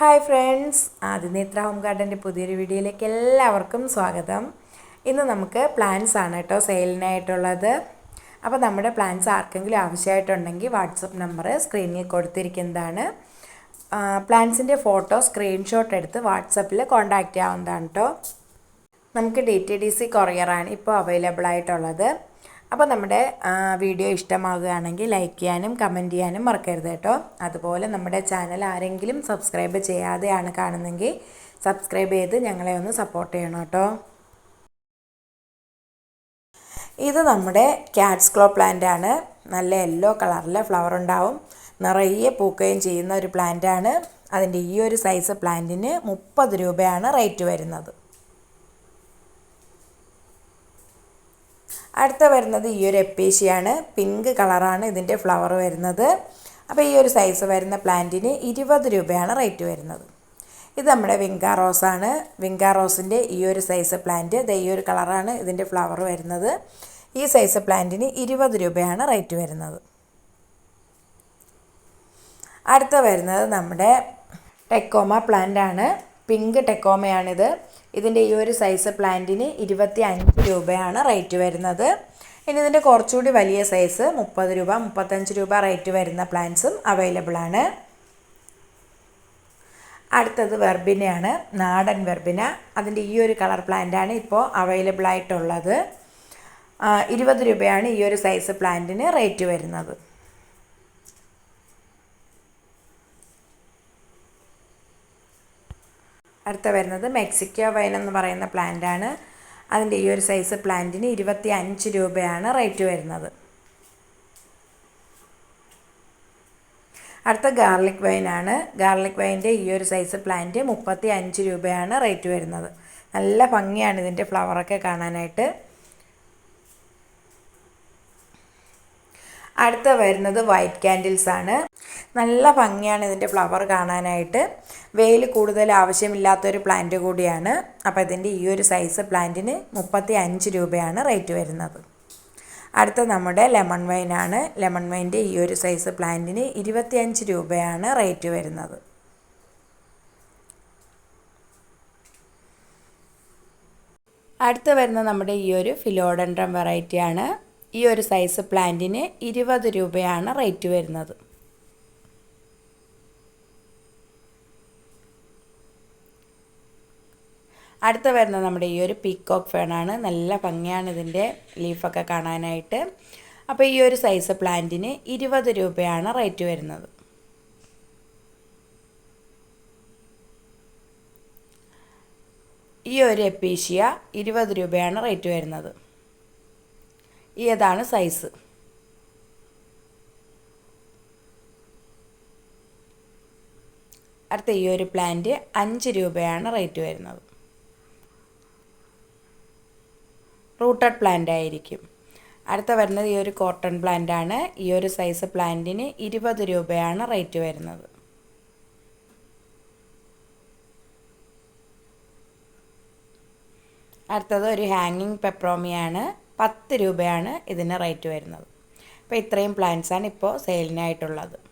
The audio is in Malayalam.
ഹായ് ഫ്രണ്ട്സ് ആദിനേത്ര ഹോം ഗാർഡന്റെ പുതിയൊരു വീഡിയോയിലേക്ക് എല്ലാവർക്കും സ്വാഗതം. ഇന്ന് നമുക്ക് പ്ലാൻസ് ആണ് കേട്ടോ സെയിലിനായിട്ടുള്ളത് അപ്പോൾ നമ്മുടെ പ്ലാൻസ് ആർക്കെങ്കിലും ആവശ്യമായിട്ടുണ്ടെങ്കിൽ വാട്സപ്പ് നമ്പർ സ്ക്രീനിൽ കൊടുത്തിരിക്കുന്നതാണ്. പ്ലാൻസിന്റെ ഫോട്ടോ സ്ക്രീൻഷോട്ട് എടുത്ത് വാട്സപ്പിൽ കോൺടാക്റ്റ് ആവുന്നതാണ് കേട്ടോ. നമുക്ക് ഡി ടി ഡി സി കൊറിയറാണ് ഇപ്പോൾ അവൈലബിൾ ആയിട്ടുള്ളത്. അപ്പോൾ നമ്മുടെ വീഡിയോ ഇഷ്ടമാകുകയാണെങ്കിൽ ലൈക്ക് ചെയ്യാനും കമന്റ് ചെയ്യാനും മറക്കരുത് കേട്ടോ. അതുപോലെ നമ്മുടെ ചാനൽ ആരെങ്കിലും സബ്സ്ക്രൈബ് ചെയ്യാതെയാണ് കാണുന്നതെങ്കിൽ സബ്സ്ക്രൈബ് ചെയ്ത് ഞങ്ങളെ ഒന്ന് സപ്പോർട്ട് ചെയ്യണം കേട്ടോ. ഇത് നമ്മുടെ ക്യാറ്റ്സ് ക്ലോ പ്ലാന്റ് ആണ്. നല്ല യെല്ലോ കളറിലെ ഫ്ലവർ ഉണ്ടാവും. നിറയെ പൂക്കുകയും ചെയ്യുന്ന ഒരു പ്ലാന്റ് ആണ്. അതിന്റെ ഈ ഒരു സൈസ് പ്ലാന്റിന് മുപ്പത് രൂപയാണ് റേറ്റ് വരുന്നത്. അടുത്ത വരുന്നത് ഈ ഒരു എപ്പേഷ്യയാണ് പിങ്ക് കളറാണ് ഇതിന്റെ ഫ്ലവർ വരുന്നത്. അപ്പോൾ ഈ ഒരു സൈസ് വരുന്ന പ്ലാന്റിന് ഇരുപത് രൂപയാണ് റേറ്റ് വരുന്നത്. ഇത് നമ്മുടെ വിങ്കാ റോസാണ് വിങ്കാ റോസിന്റെ ഈ ഒരു സൈസ് പ്ലാന്റ് ഇത് ഈ ഒരു കളറാണ് ഇതിന്റെ ഫ്ലവർ വരുന്നത്. ഈ സൈസ് പ്ലാന്റിന് ഇരുപത് രൂപയാണ് റേറ്റ് വരുന്നത്. അടുത്ത വരുന്നത് നമ്മുടെ ടെക്കോമ പ്ലാന്റ് ആണ്. പിങ്ക് ടെക്കോമയാണിത്. ഇതിന്റെ ഈ ഒരു സൈസ് പ്ലാന്റിന് ഇരുപത്തി അഞ്ച് രൂപയാണ് റേറ്റ് വരുന്നത്. ഇനി ഇതിന്റെ കുറച്ചുകൂടി വലിയ സൈസ് മുപ്പത് രൂപ മുപ്പത്തഞ്ച് രൂപ റേറ്റ് വരുന്ന പ്ലാന്റ്സും അവൈലബിൾ ആണ്. അടുത്തത് വെർബിനയാണ് നാടൻ വെർബിന. അതിന്റെ ഈ ഒരു കളർ പ്ലാന്റാണ് ഇപ്പോൾ അവൈലബിൾ ആയിട്ടുള്ളത്. ഇരുപത് രൂപയാണ് ഈ ഒരു സൈസ് പ്ലാന്റിന് റേറ്റ് വരുന്നത്. അടുത്ത വരുന്നത് മെക്സിക്കോ വൈൻ എന്ന് പറയുന്ന പ്ലാന്റാണ്. അതിന്റെ ഈ ഒരു സൈസ് പ്ലാന്റിന് ഇരുപത്തി അഞ്ച് രൂപയാണ് റേറ്റ് വരുന്നത്. അടുത്ത ഗാർലിക് വൈനാണ് ഗാർലിക് വൈന്റെ ഈ ഒരു സൈസ് പ്ലാന്റ് മുപ്പത്തി അഞ്ച് രൂപയാണ് റേറ്റ് വരുന്നത്. നല്ല ഭംഗിയാണ് ഇതിന്റെ ഫ്ലവറൊക്കെ കാണാനായിട്ട്. അടുത്ത വരുന്നത് വൈറ്റ് ക്യാൻഡിൽസ് ആണ്. നല്ല ഭംഗിയാണ് ഇതിന്റെ ഫ്ലവർ കാണാനായിട്ട്. വെയിൽ കൂടുതൽ ആവശ്യമില്ലാത്തൊരു പ്ലാന്റ് കൂടിയാണ്. അപ്പോൾ ഇതിന്റെ ഈ ഒരു സൈസ് പ്ലാന്റിന് മുപ്പത്തി അഞ്ച് രൂപയാണ് റേറ്റ് വരുന്നത്. അടുത്ത നമ്മുടെ ലെമൺ വൈൻ ആണ്. ലെമൺ വൈന്റെ ഈ ഒരു സൈസ് പ്ലാന്റിന് ഇരുപത്തിയഞ്ച് രൂപയാണ് റേറ്റ് വരുന്നത്. അടുത്ത വരുന്ന നമ്മുടെ ഈ ഒരു ഫിലോഡൻഡ്രം വെറൈറ്റിയാണ് ഈ ഒരു സൈസ് പ്ലാന്റിന് ഇരുപത് രൂപയാണ് റേറ്റ് വരുന്നത്. അടുത്ത വരുന്നത് നമ്മുടെ ഈ ഒരു പീക്കോക്ക് ഫേണാണ് നല്ല ഭംഗിയാണ് ഇതിന്റെ ലീഫൊക്കെ കാണാനായിട്ട്. അപ്പോൾ ഈ ഒരു സൈസ് പ്ലാന്റിന് ഇരുപത് രൂപയാണ് റേറ്റ് വരുന്നത്. ഈ ഒരു എപ്പീഷ്യ ഇരുപത് രൂപയാണ് റേറ്റ് വരുന്നത്. ഏതാണ് സൈസ് അടുത്ത ഈ ഒരു പ്ലാന്റ് അഞ്ച് രൂപയാണ് റേറ്റ് വരുന്നത്. റൂട്ടഡ് പ്ലാന്റ് ആയിരിക്കും. അടുത്ത വരുന്നത് ഈ ഒരു കോട്ടൺ പ്ലാന്റ് ആണ്. ഈ ഒരു സൈസ് പ്ലാന്റിന് ഇരുപത് രൂപയാണ് റേറ്റ് വരുന്നത്. അടുത്തത് ഒരു ഹാങ്ങിങ് പെപ്രോമിയാണ് പത്ത് രൂപയാണ് ഇതിന് റേറ്റ് വരുന്നത്. അപ്പോൾ ഇത്രയും പ്ലാന്റ്സാണ് ഇപ്പോൾ സെയിലിനായിട്ടുള്ളത്.